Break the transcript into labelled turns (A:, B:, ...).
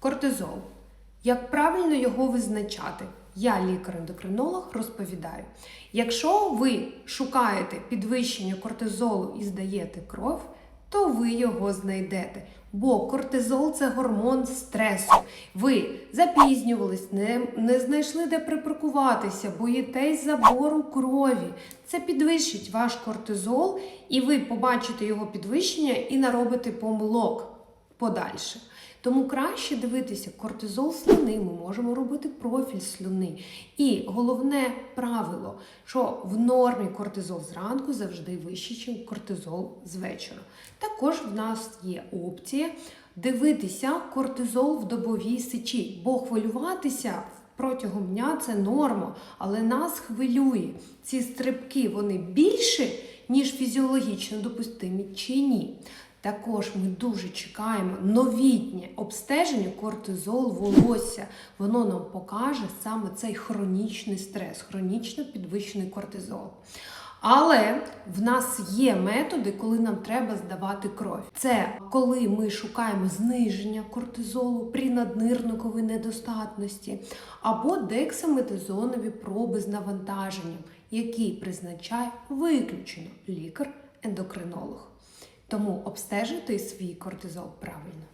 A: Кортизол. Як правильно його визначати? Я, лікар-ендокринолог, розповідаю. Якщо ви шукаєте підвищення кортизолу і здаєте кров, то ви його знайдете. Бо кортизол це гормон стресу. Ви запізнювались, не, не знайшли де припаркуватися, боїтесь забору крові. Це підвищить ваш кортизол, і ви побачите його підвищення і наробите помилок подальше. Тому краще дивитися кортизол слюни, ми можемо робити профіль слюни. І головне правило, що в нормі кортизол зранку завжди вищий, ніж кортизол з вечора. Також в нас є опція дивитися кортизол в добовій сечі, бо хвилюватися протягом дня це норма, але нас хвилює. Ці стрибки вони більше, ніж фізіологічно допустимі чи ні. Також ми дуже чекаємо новітнє обстеження кортизол волосся. Воно нам покаже саме цей хронічний стрес, хронічно підвищений кортизол. Але в нас є методи, коли нам треба здавати кров. Це коли ми шукаємо зниження кортизолу при наднирниковій недостатності, або дексаметазонові проби з навантаженням, які призначає виключено лікар-ендокринолог. Тому обстежуйте свій кортизол правильно.